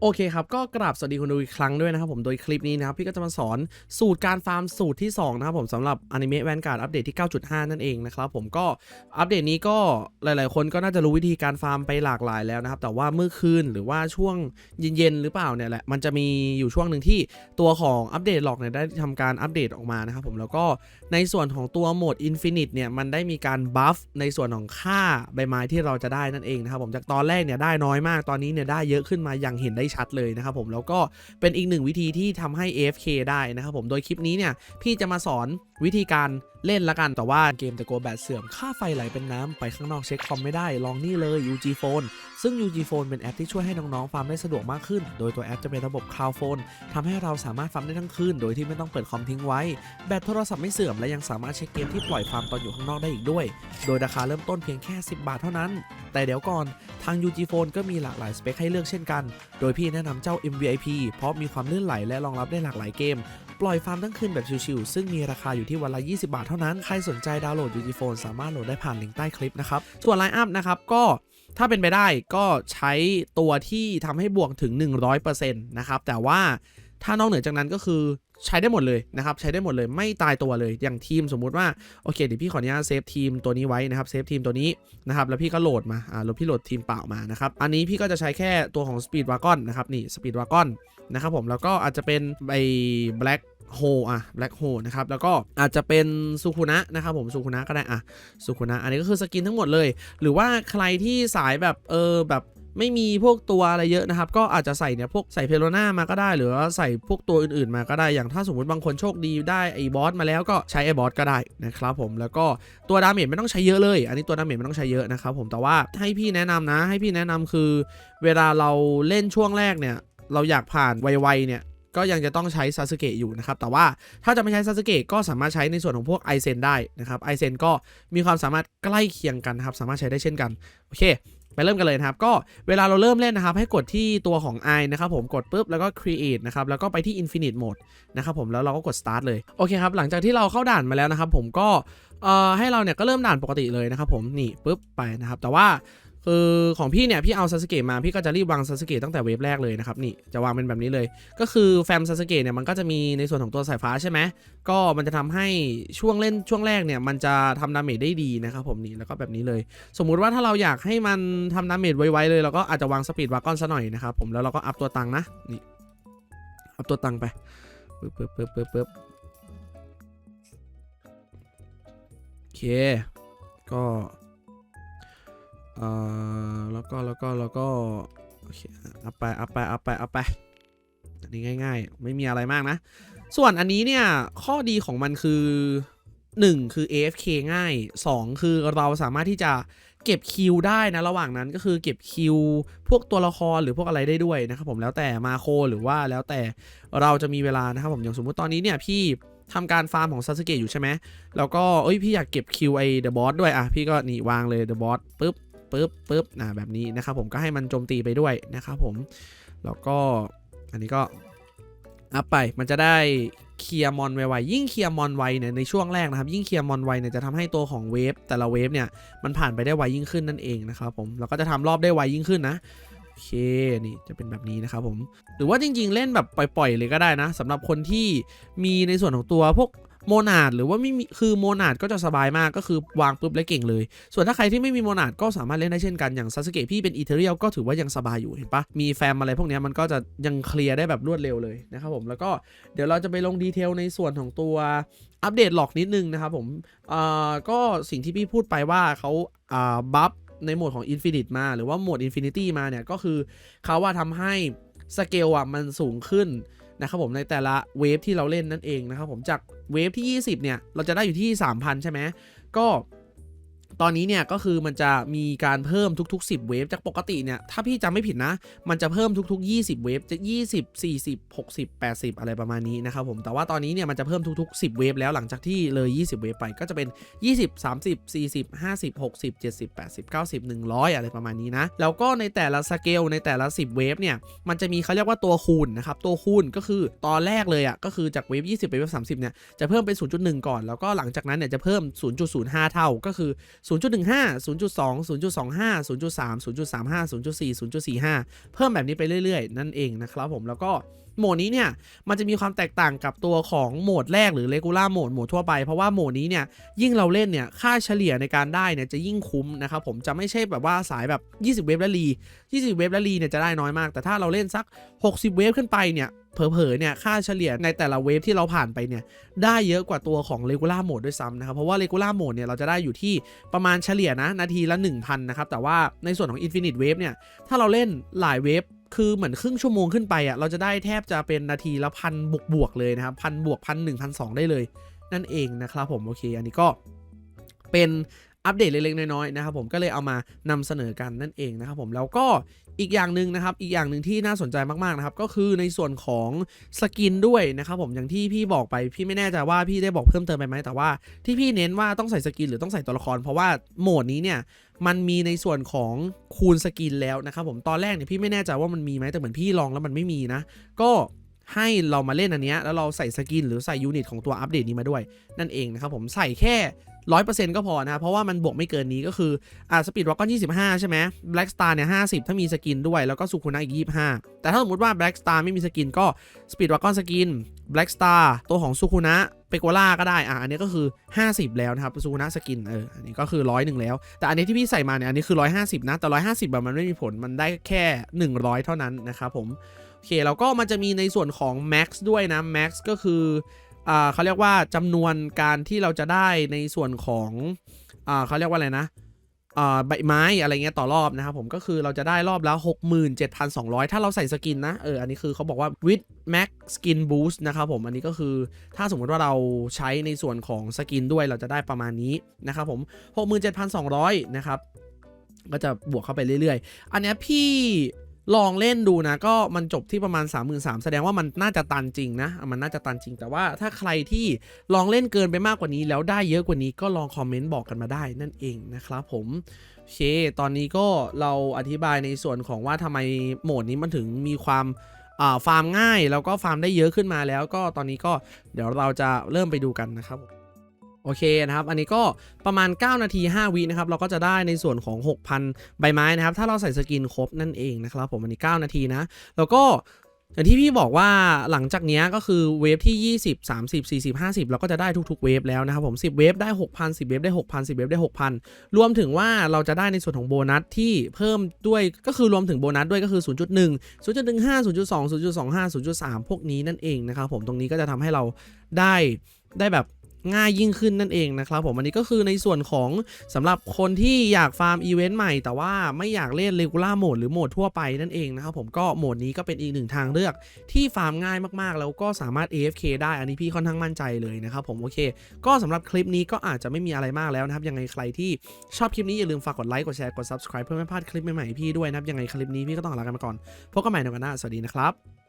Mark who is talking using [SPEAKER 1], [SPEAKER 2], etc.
[SPEAKER 1] โอเคครับ ก็กราบสวัสดีคุณดูอีกครั้งด้วยนะครับผม โดยคลิปนี้นะครับ พี่ก็จะมาสอนสูตรการฟาร์มสูตรที่ 2 นะครับผมสำหรับอนิเมะแวนการ์ดอัปเดตที่ 9.5 นั่นเองนะครับผมก็อัปเดตนี้ก็หลาย ๆ คนก็น่าจะรู้วิธีการฟาร์มไปหลากหลายแล้วนะครับ แต่ว่าเมื่อคืนหรือว่าช่วงเย็น ๆ หรือเปล่าเนี่ยแหละมันจะมีอยู่ช่วงหนึ่งที่ตัวของอัปเดตหลอกเนี่ยได้ทำการอัปเดตออกมานะครับผมแล้วก็ในส่วนของตัวโหมด Infinite เนี่ยมันได้มีการบัฟในส่วนของค่าใบไม้ที่เราจะได้นั่นเองนะครับผมจากตอนแรกเนี่ยได้น้อยมากตอนนี้เนี่ยได้เยอะขึ้นมาอย่างเห็นได้ชัดเลยนะครับผมแล้วก็เป็นอีกหนึ่งวิธีที่ทำให้ AFK ได้นะครับผมโดยคลิปนี้เนี่ยพี่จะมาสอนวิธีการเล่นละกันแต่ว่าเกมตะโกแบตเสื่อมค่าไฟไหลเป็นน้ำไปข้างนอกเช็คคอมไม่ได้ลองนี่เลย UG Phone ซึ่ง UG Phone เป็นแอปที่ช่วยให้น้องๆฟาร์มได้สะดวกมากขึ้น โดยตัวแอปจะเป็นระบบ Cloud Phone ทำให้เราสามารถฟาร์มได้ทั้งคืน โดยที่ไม่ต้องเปิดคอมทิ้งไว้ แบตโทรศัพท์ไม่เสื่อมและยังสามารถเช็คเกมที่ปล่อยฟาร์มตอนอยู่ข้างนอกได้อีกด้วย โดยราคาเริ่มต้นเพียงแค่ 10 บาทเท่านั้น แต่เดี๋ยวก่อนทาง UG Phone ก็มีหลากหลายสเปคให้เลือกเช่นกัน โดยพี่แนะนำเจ้า MVIP เพราะมีความลื่นไหลและรองรับได้หลากหลายเกม ปล่อยฟาร์มทั้งคืนแบบชิวๆซึ่งมีราคาอยู่ที่วันละ 20 บาทเท่านั้น ใครสนใจดาวน์โหลด UG Phone สามารถโหลดได้ผ่านลิงก์ใต้คลิปนะครับ ส่วนไลน์อัพนะครับก็ ถ้าเป็นไปได้ก็ใช้ตัวที่ทำให้บวกถึง 100%นะครับ แต่ว่าถ้านอกเหนือจากนั้นก็คือใช้ได้หมดเลยนะครับ ใช้ได้หมดเลยไม่ตายตัวเลยอย่างทีมสมมุติว่า โอเคเดี๋ยวพี่ขออนุญาตเซฟทีมตัวนี้ไว้นะครับเซฟทีมตัวนี้นะครับ แล้วพี่ก็โหลดมาอ่าแล้วพี่โหลดทีมเปล่ามานะครับ อันนี้พี่ก็จะใช้แค่ตัวของ Speed Wagon นะครับ นี่ Speed Wagon นะครับผมแล้วก็อาจจะเป็นไอ้ Black Hole อะ Black Hole นะครับ แล้วก็อาจจะเป็นสุคุนะนะครับผมสุคุนะก็ได้อะสุคุนะอันนี้ก็คือสกินทั้งหมดเลย หรือว่าใครที่สายแบบเออแบบไม่มีพวกตัวอะไรเยอะนะครับ ก็อาจจะใส่เนี่ยพวกใส่เพโลนามาก็ได้ หรือว่าใส่พวกตัวอื่นๆมาก็ได้ อย่างถ้าสมมติบางคนโชคดีได้ไอ้บอสมาแล้วก็ใช้ไอ้บอสก็ได้นะครับผม แล้วก็ตัวดาเมจไม่ต้องใช้เยอะเลย อันนี้ตัวดาเมจไม่ต้องใช้เยอะนะครับผม แต่ว่าให้พี่แนะนำนะ ให้พี่แนะนำคือ เวลาเราเล่นช่วงแรกเนี่ย เราอยากผ่านไวๆเนี่ย ก็ยังจะต้องใช้ซาสึเกะอยู่นะครับ แต่ว่าถ้าจะไม่ใช้ซาสึเกะก็สามารถใช้ในส่วนของพวกไอเซนได้นะครับไอเซนก็มีความสามารถใกล้เคียงกันนะครับ สามารถใช้ได้เช่นกัน โอเค ไปเริ่มกันเลยนะครับ ก็เวลาเราเริ่มเล่นนะครับ ให้กดที่ตัวของ i นะครับผมกดปุ๊บแล้วก็ create นะครับ แล้วก็ไปที่ infinite mode นะครับผมแล้วเราก็กด start เลย โอเคครับ หลังจากที่เราเข้าด่านมาแล้วนะครับ ผมก็ให้เราเนี่ยก็เริ่มด่านปกติเลยนะครับผมนี่ปุ๊บไปนะครับแต่ว่า คือของพี่เนี่ยพี่เอาซาสเกะมาพี่ก็จะรีบวางซาสเกะตั้งแต่เวฟแรกเลยนะครับนี่จะวางเป็นแบบนี้เลย ก็คือแฟมซาสเกะเนี่ยมันก็จะมีในส่วนของตัวสายฟ้าใช่ไหมก็มันจะทำให้ช่วงเล่นช่วงแรกเนี่ยมันจะทำดาเมจได้ดีนะครับผมนี่แล้วก็แบบนี้เลย สมมุติว่าถ้าเราอยากให้มันทำดาเมจไวๆเลยเราก็อาจจะวางสปีดวากอนซะหน่อยนะครับผมแล้วเราก็อัพตัวตังค์นะนี่อัพตัวตังค์ไปปึ๊บปึ๊บปึ๊บปึ๊บปึ๊บโอเคก็ อ่อแล้วก็แล้วก็แล้วก็โอเคเอาไปเอาไปเอาไปเอาไปอันนี้ง่าย ๆ ไม่มีอะไรมากนะ ส่วนอันนี้เนี่ยข้อดีของมันคือ 1 คือ AFK ง่าย 2 คือเราสามารถที่จะเก็บคิวได้นะระหว่างนั้นก็คือเก็บคิวพวกตัวละครหรือพวกอะไรได้ด้วยนะครับผมแล้วแต่มาโครหรือว่าแล้วแต่เราจะมีเวลานะครับผมอย่างสมมุติตอนนี้เนี่ยพี่ทำการฟาร์มของซาสึเกะอยู่ใช่ไหมแล้วก็เอ้ยพี่อยากเก็บคิวไอเดอะบอสด้วยอะพี่ก็นี่วางเลยเดอะบอสปุ๊บ ปึ๊บปึ๊บอ่าแบบนี้นะครับผมก็ให้มันโจมตีไปด้วยนะครับผมแล้วก็อันนี้ก็อัพไปมันจะได้เคลียร์มอนไวๆยิ่งเคลียร์มอนไวเนี่ยในช่วงแรกนะครับ ยิ่งเคลียร์มอนไวเนี่ยจะทำให้ตัวของเวฟแต่ละเวฟเนี่ยมันผ่านไปได้ไวยิ่งขึ้นนั่นเองนะครับผมแล้วก็จะทำรอบได้ไวยิ่งขึ้นนะโอเคนี่จะเป็นแบบนี้นะครับผมหรือว่าจริง ๆ เล่นแบบปล่อยๆเลยก็ได้นะสำหรับคนที่มีในส่วนของตัวพวก โมนาดหรือว่าไม่มีคือโมนาดก็จะสบายมากก็คือวางปุ๊บแล้วเก่งเลย ส่วนถ้าใครที่ไม่มีโมนาดก็สามารถเล่นได้เช่นกันอย่างซาสึเกะพี่เป็นอีเทเรียลก็ถือว่ายังสบายอยู่เห็นปะมีแฟมอะไรพวกนี้มันก็จะยังเคลียร์ได้แบบรวดเร็วเลยนะครับผมแล้วก็เดี๋ยวเราจะไปลงดีเทลในส่วนของตัวอัปเดตหลอกนิดนึงนะครับผมเอ่าก็สิ่งที่พี่พูดไปว่าเขาอ่าบัฟในโหมดของ Infinite มา หรือว่าโหมด Infinity มาเนี่ยก็คือเขาว่าทำให้สเกลอะมันสูงขึ้น นะครับผมในแต่ละเวฟที่เราเล่นนั่นเองนะครับผมจากเวฟที่ 20 เนี่ย เราจะได้อยู่ที่ 3,000 ใช่ไหมก็ ตอนนี้เนี่ยก็คือมันจะมีการเพิ่มทุก ๆ 10 เวฟจากปกติเนี่ยถ้าพี่จำไม่ผิดนะ มันจะเพิ่มทุก ๆ 20 เวฟจะ 20 40 60 80 อะไรประมาณนี้นะครับผมแต่ว่าตอนนี้เนี่ยมันจะเพิ่มทุก ๆ 10 เวฟแล้วหลังจากที่เลย 20 เวฟไปก็จะเป็น 20 30 40 50 60 70 80 90 100 อะไรประมาณนี้นะแล้วก็ในแต่ละสเกลในแต่ละ 10 เวฟเนี่ยมันจะมีเขาเรียกว่าตัวคูณนะครับตัวคูณก็คือตอนแรกเลยอะก็คือจากเวฟ20 ไปเวฟ30เนี่ยจะเพิ่มเป็น 0.1 ก่อน แล้วก็หลังจากนั้นเนี่ยจะเพิ่ม 0.05 เท่าก็คือ0.15 0.2 0.25 0.3 0.35 0.4 0.45 เพิ่มแบบนี้ไปเรื่อยๆ นั่นเองนะครับผมแล้วก็โหมดนี้เนี่ย มันจะมีความแตกต่างกับตัวของโหมดแรกหรือ regular โหมดโหมดทั่วไปเพราะว่าโหมดนี้เนี่ย ยิ่งเราเล่นเนี่ย ค่าเฉลี่ยในการได้เนี่ย จะยิ่งคุ้มนะครับผมจะไม่ใช่แบบว่าสายแบบ 20 เวฟและรี 20 เวฟและรีเนี่ยจะได้น้อยมาก แต่ถ้าเราเล่นสัก 60 เวฟขึ้นไปเนี่ย เผลอๆเนี่ยค่าเฉลี่ยในแต่ละเวฟที่เราผ่านไปเนี่ยได้เยอะกว่าตัวของ regular mode ด้วยซ้ำนะครับ เพราะว่า regular mode เนี่ยเราจะได้อยู่ที่ประมาณเฉลี่ยนะนาทีละ 1,000 นะครับ แต่ว่าในส่วนของ infinite wave เนี่ยถ้าเราเล่นหลายเวฟคือเหมือนครึ่งชั่วโมงขึ้นไปอะเราจะได้แทบจะเป็นนาทีละพันบวกบวกเลยนะครับพันบวกพันหนึ่งพันสองได้เลย นั่นเองนะครับผมโอเค อันนี้ก็เป็น อัปเดตเล็กๆน้อยๆนะครับผมก็เลยเอามานำเสนอกันนั่นเองนะครับผมแล้วก็อีกอย่างหนึ่งนะครับอีกอย่างหนึ่งที่น่าสนใจมากๆนะครับก็คือในส่วนของสกินด้วยนะครับผมอย่างที่พี่บอกไปพี่ไม่แน่ใจว่าพี่ได้บอกเพิ่มเติมไปไหมแต่ว่าที่พี่เน้นว่าต้องใส่สกินหรือต้องใส่ตัวละคร เพราะว่าโหมดนี้เนี่ยมันมีในส่วนของคูณสกินแล้วนะครับผมตอนแรกเนี่ยพี่ไม่แน่ใจว่ามันมีไหมแต่เหมือนพี่ลองแล้วมันไม่มีนะ ก็ ให้เรามาเล่นอันเนี้ยแล้วเราใส่สกินหรือใส่ยูนิตของตัวอัปเดตนี้มาด้วย นั่นเองนะครับผมใส่แค่ร้อยเปอร์เซ็นต์ก็พอนะครับเพราะว่ามันบวกไม่เกินนี้ก็คือ อ่าสปีดร็อกก็ยี่สิบห้าใช่ไหมแบล็กสตาร์เนี่ยห้าสิบถ้ามีสกินด้วย แล้วก็สุคุนะอีกยี่สิบห้าแต่ถ้าสมมติว่าแบล็กสตาร์ไม่มีสกินก็สปีดร็อกก็สกินแบล็กสตาร์ตัวของสุคุนะ เปโกล่าก็ได้อะอันนี้ก็คือ 50 แล้วนะครับซูนะสกินเอออันนี้ก็คือร้อยหนึ่งแล้ว แต่อันนี้ที่พี่ใส่มาเนี่ยอันนี้คือ 150 นะแต่ 150แบบมันไม่มีผลมันได้แค่ 100 เท่านั้นนะครับผมโอเคแล้วก็มันจะมีในส่วนของ Max ด้วยนะ Max ก็คืออ่าเขาเรียกว่าจำนวนการที่เราจะได้ในส่วนของอ่าเขาเรียกว่าอะไรนะ ใบไม้อะไรเงี้ยต่อรอบนะครับผมก็คือเราจะได้รอบแล้ว 67,200 ถ้าเราใส่สกินนะเอออันนี้คือเขาบอกว่า with max skin boost นะครับผมอันนี้ก็คือถ้าสมมติว่าเราใช้ในส่วนของสกินด้วยเราจะได้ประมาณนี้นะครับผม 67,200 นะครับก็จะบวกเข้าไปเรื่อยๆ อันนี้พี่ ลองเล่นดูนะ ก็มันจบที่ประมาณ 33,000แสดงว่ามันน่าจะตันจริงนะ มันน่าจะตันจริง แต่ว่าถ้าใครที่ลองเล่นเกินไปมากกว่านี้ แล้วได้เยอะกว่านี้ก็ลองคอมเมนต์บอกกันมาได้นั่นเองนะครับผมโอเค ตอนนี้ก็เราอธิบายในส่วนของว่าทำไมโหมดนี้มันถึงมีความฟาร์มง่ายแล้วก็ฟาร์มได้เยอะขึ้นมาแล้วก็ตอนนี้ก็เดี๋ยวเราจะเริ่มไปดูกันนะครับ โอเคนะครับ อันนี้ก็ประมาณ 9 นาที 5 วินะครับ เราก็จะได้ในส่วนของ 6,000 ใบไม้นะครับ ถ้าเราใส่สกินครบนั่นเองนะครับผม อันนี้ 9 นาทีนะ แล้วก็อย่างที่พี่บอกว่าหลังจากนี้ก็คือเวฟที่ 20 30 40 50 เราก็จะได้ทุกๆเวฟแล้วนะครับผม 10 เวฟได้ 6,000 10 เวฟได้ 6,000 10 เวฟได้ 6,000 รวมถึงว่าเราจะได้ในส่วนของโบนัสที่เพิ่มด้วยก็คือรวมถึงโบนัสด้วยก็คือ 0.1 0.15 0.2 0.25 0.3 พวกนี้นั่นเองนะครับผมตรงนี้ก็จะทำให้เราได้ได้แบบ ง่ายยิ่งขึ้นนั่นเองนะครับผมอันนี้ก็คือในส่วนของสำหรับคนที่อยากฟาร์มอีเวนต์ใหม่ แต่ว่าไม่อยากเล่นเรกูล่าโหมดหรือโหมดทั่วไปนั่นเองนะครับผมก็โหมดนี้ก็เป็นอีกหนึ่งทางเลือกที่ฟาร์มง่ายมากๆ แล้วก็สามารถ AFK ได้อันนี้พี่ค่อนข้างมั่นใจเลยนะครับผมโอเค ก็สำหรับคลิปนี้ก็อาจจะไม่มีอะไรมากแล้วนะครับยังไงใครที่ชอบคลิปนี้อย่าลืมฝากกดไลค์กดแชร์กด subscribe เพื่อไม่พลาดคลิปใหม่ๆพี่ด้วยนะครับยังไงคลิปนี้พี่ก็ต้องลากันไปก่อนพบกันใหม่ในวันหน้าสวัสดีนะครับ